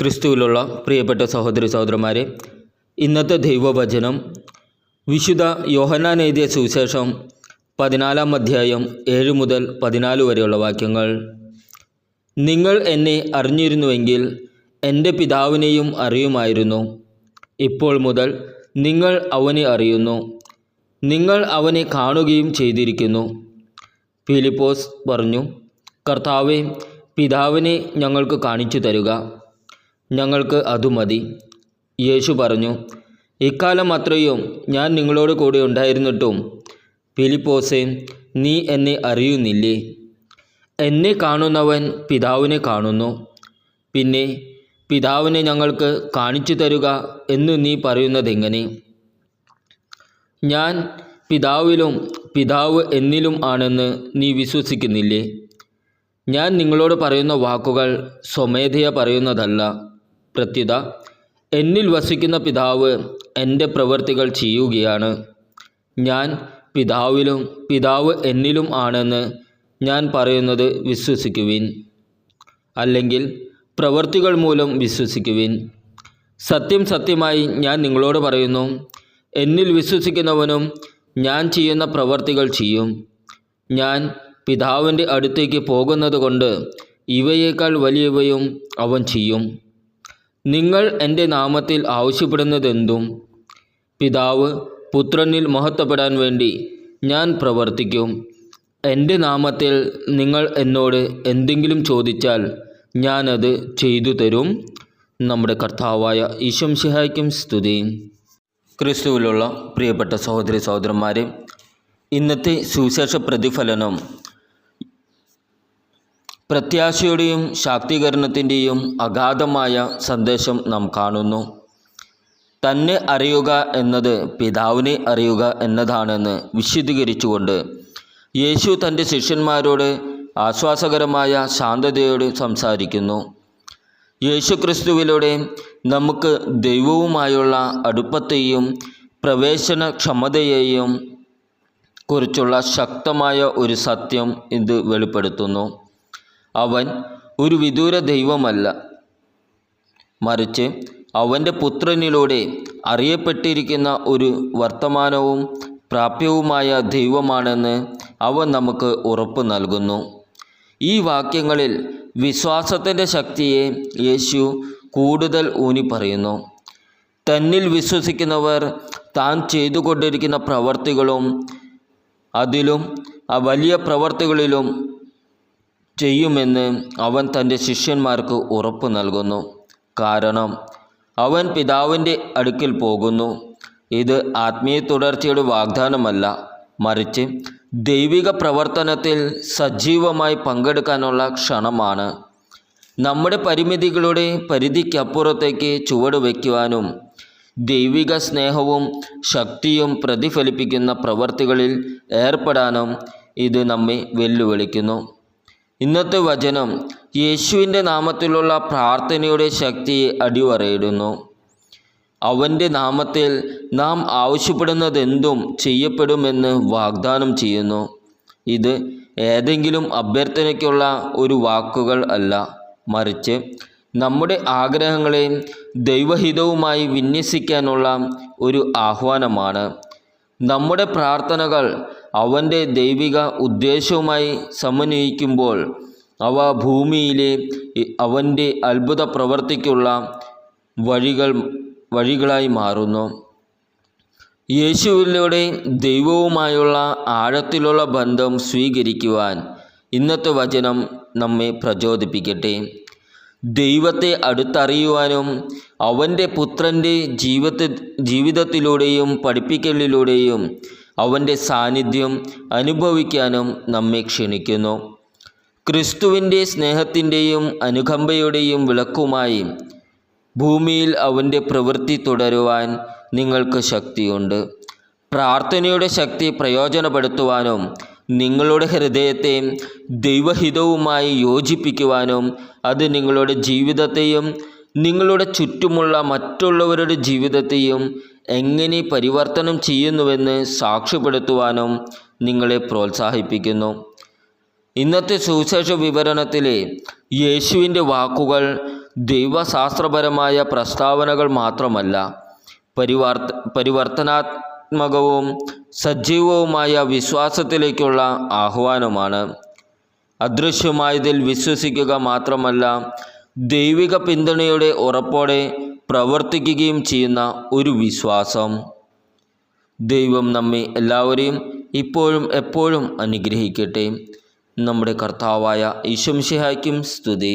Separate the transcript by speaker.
Speaker 1: ക്രിസ്തുവിലുള്ള പ്രിയപ്പെട്ട സഹോദരി സഹോദരന്മാരെ ഇന്നത്തെ ദൈവവചനം വിശുദ്ധ യോഹന്നാൻ എഴുതിയ സുവിശേഷം പതിനാലാം അധ്യായം ഏഴ് മുതൽ പതിനാല് വരെയുള്ള വാക്യങ്ങൾ. നിങ്ങൾ എന്നെ അറിഞ്ഞിരുന്നുവെങ്കിൽ എന്റെ പിതാവിനെയും അറിയുമായിരുന്നു. ഇപ്പോൾ മുതൽ നിങ്ങൾ അവനെ അറിയുന്നു. നിങ്ങൾ അവനെ കാണുകയും ചെയ്തിരിക്കുന്നു. ഫിലിപ്പോസ് പറഞ്ഞു കർത്താവെ പിതാവിനെ ഞങ്ങൾക്ക് കാണിച്ചു തരുക. ഞങ്ങൾക്ക് അതു മതി. യേശു പറഞ്ഞു ഇക്കാലം അത്രയും ഞാൻ നിങ്ങളോട് കൂടെ ഉണ്ടായിരുന്നിട്ടും ഫിലിപ്പോസെ നീ എന്നെ അറിയുന്നില്ലേ? എന്നെ കാണുന്നവൻ പിതാവിനെ കാണുന്നു. പിന്നെ പിതാവിനെ ഞങ്ങൾക്ക് കാണിച്ചു തരുക എന്ന് നീ പറയുന്നതെങ്ങനെ? ഞാൻ പിതാവിലും പിതാവ് എന്നിലും ആണെന്ന് നീ വിശ്വസിക്കുന്നില്ലേ? ഞാൻ നിങ്ങളോട് പറയുന്ന വാക്കുകൾ സ്വമേധയ പറയുന്നതല്ല. പ്രത്യുത എന്നിൽ വസിക്കുന്ന പിതാവ് എന്റെ പ്രവൃത്തികൾ ചെയ്യുകയാണ്. ഞാൻ പിതാവിലും പിതാവ് എന്നിലും ആണെന്ന് ഞാൻ പറയുന്നത് വിശ്വസിക്കുവിൻ. അല്ലെങ്കിൽ പ്രവൃത്തികൾ മൂലം വിശ്വസിക്കുവിൻ. സത്യം സത്യമായി ഞാൻ നിങ്ങളോട് പറയുന്നു എന്നിൽ വിശ്വസിക്കുന്നവനും ഞാൻ ചെയ്യുന്ന പ്രവർത്തികൾ ചെയ്യും. ഞാൻ പിതാവിന്റെ അടുത്തേക്ക് പോകുന്നത് കൊണ്ട് ഇവയേക്കാൾ വലിയവയും അവൻ ചെയ്യും. നിങ്ങൾ എന്റെ നാമത്തിൽ ആവശ്യപ്പെടുന്നതെന്തും പിതാവ് പുത്രനിൽ മഹത്വപ്പെടാൻ വേണ്ടി ഞാൻ പ്രവർത്തിക്കും. എന്റെ നാമത്തിൽ നിങ്ങൾ എന്നോട് എന്തെങ്കിലും ചോദിച്ചാൽ ഞാനത് ചെയ്തു തരും. നമ്മുടെ കർത്താവായ ഈശംഷിഹായ്ക്കും സ്തുതി. ക്രിസ്തുവിലുള്ള പ്രിയപ്പെട്ട സഹോദരി സഹോദരന്മാരെ ഇന്നത്തെ സുവിശേഷ പ്രതിഫലനം പ്രത്യാശയുടെയും ശാക്തീകരണത്തിന്റെയും അഗാധമായ സന്ദേശം നാം കാണുന്നു. തന്നെ അറിയുക എന്നത് പിതാവിനെ അറിയുക എന്നതാണെന്ന് വിശദീകരിച്ചുകൊണ്ട് യേശു തന്റെ ശിഷ്യന്മാരോട് ആശ്വാസകരമായ ശാന്തതയോട് സംസാരിക്കുന്നു. യേശുക്രിസ്തുവിലൂടെ നമുക്ക് ദൈവവുമായുള്ള അടുപ്പത്തെയും പ്രവേശന ക്ഷമതയെയും കുറിച്ചുള്ള ശക്തമായ ഒരു സത്യം ഇത് വെളിപ്പെടുത്തുന്നു. അവൻ ഒരു വിദൂര ദൈവമല്ല. മറിച്ച് അവന്റെ പുത്രനിലൂടെ അറിയപ്പെട്ടിരിക്കുന്ന ഒരു വർത്തമാനവും പ്രാപ്യവുമായ ദൈവമാണെന്ന് അവൻ നമുക്ക് ഉറപ്പ് നൽകുന്നു. ഈ വാക്യങ്ങളിൽ വിശ്വാസത്തിന്റെ ശക്തിയെ യേശു കൂടുതൽ ഊന്നി പറയുന്നു തന്നിൽ വിശ്വസിക്കുന്നവർ താൻ ചെയ്തുകൊണ്ടിരിക്കുന്ന പ്രവർത്തികളും അതിലും ആ വലിയ പ്രവർത്തികളിലും ചെയ്യുമെന്ന് അവൻ തന്റെ ശിഷ്യന്മാർക്ക് ഉറപ്പ് നൽകുന്നു. കാരണം അവൻ പിതാവിന്റെ അടുക്കൽ പോകുന്നു. ഇത് ആത്മീയ തുടർച്ചയുടെ വാഗ്ദാനമല്ല. മറിച്ച് ദൈവിക പ്രവർത്തനത്തിൽ സജീവമായി പങ്കെടുക്കാനുള്ള ക്ഷണമാണ്. നമ്മുടെ പരിമിതികളുടെ പരിധിക്കപ്പുറത്തേക്ക് ചുവട് വയ്ക്കുവാനും ദൈവിക സ്നേഹവും ശക്തിയും പ്രതിഫലിപ്പിക്കുന്ന പ്രവർത്തികളിൽ ഏർപ്പെടാനും ഇത് നമ്മെ വെല്ലുവിളിക്കുന്നു. ഇന്നത്തെ വചനം യേശുവിന്റെ നാമത്തിലുള്ള പ്രാർത്ഥനയുടെ ശക്തി അടിവറയിടുന്നു അവന്റെ നാമത്തിൽ നാം ആവശ്യപ്പെടുന്നതെന്തും ചെയ്യപ്പെടുമെന്ന് വാഗ്ദാനം ചെയ്യുന്നു. ഇത് ഏതെങ്കിലും അഭ്യർത്ഥനയ്ക്കുള്ള ഒരു വാക്കുകൾ അല്ല. മറിച്ച് നമ്മുടെ ആഗ്രഹങ്ങളെ ദൈവഹിതവുമായി വിന്യസിക്കാനുള്ള ഒരു ആഹ്വാനമാണ്. നമ്മുടെ പ്രാർത്ഥനകൾ അവന്റെ ദൈവിക ഉദ്ദേശവുമായി സമന്വയിക്കുമ്പോൾ അവ ഭൂമിയിലെ അവന്റെ അത്ഭുത പ്രവർത്തിക്കുള്ള വഴികൾ വഴികളായി മാറുന്നു. യേശുവിലൂടെ ദൈവവുമായുള്ള ആഴത്തിലുള്ള ബന്ധം സ്വീകരിക്കുവാൻ ഇന്നത്തെ വചനം നമ്മെ പ്രചോദിപ്പിക്കട്ടെ. ദൈവത്തെ അടുത്തറിയുവാനും അവന്റെ പുത്രന്റെ ജീവിത ജീവിതത്തിലൂടെയും പഠിപ്പിക്കലിലൂടെയും അവന്റെ സാന്നിധ്യം അനുഭവിക്കാനും നമ്മെ ക്ഷണിക്കുന്നു. ക്രിസ്തുവിന്റെ സ്നേഹത്തിന്റെയും അനുകമ്പയുടെയും വിളക്കുമായി ഭൂമിയിൽ അവന്റെ പ്രവൃത്തി തുടരുവാൻ നിങ്ങൾക്ക് ശക്തിയുണ്ട്. പ്രാർത്ഥനയുടെ ശക്തി പ്രയോജനപ്പെടുത്തുവാനും നിങ്ങളുടെ ഹൃദയത്തെ ദൈവഹിതവുമായി യോജിപ്പിക്കുവാനും അത് നിങ്ങളുടെ ജീവിതത്തെയും നിങ്ങളുടെ ചുറ്റുമുള്ള മറ്റുള്ളവരുടെ ജീവിതത്തെയും എങ്ങനെ പരിവർത്തനം ചെയ്യുന്നുവെന്ന് സാക്ഷ്യപ്പെടുത്തുവാനും നിങ്ങളെ പ്രോത്സാഹിപ്പിക്കുന്നു. ഇന്നത്തെ സുവിശേഷ വിവരണത്തിലെ യേശുവിന്റെ വാക്കുകൾ ദൈവശാസ്ത്രപരമായ പ്രസ്താവനകൾ മാത്രമല്ല പരിവർത്ത പരിവർത്തനാത്മകവും സജീവവുമായ വിശ്വാസത്തിലേക്കുള്ള ആഹ്വാനമാണ്. അദൃശ്യമായതിൽ വിശ്വസിക്കുക മാത്രമല്ല ദൈവിക പിന്തുണയുടെ ഉറപ്പോടെ പ്രവർത്തിക്കുകയും ചെയ്യുന്ന ഒരു വിശ്വാസം. ദൈവം നമ്മെ എല്ലാവരെയും ഇപ്പോഴും എപ്പോഴും അനുഗ്രഹിക്കട്ടെ. നമ്മുടെ കർത്താവായ ഈശംഷിഹായ്ക്കും സ്തുതി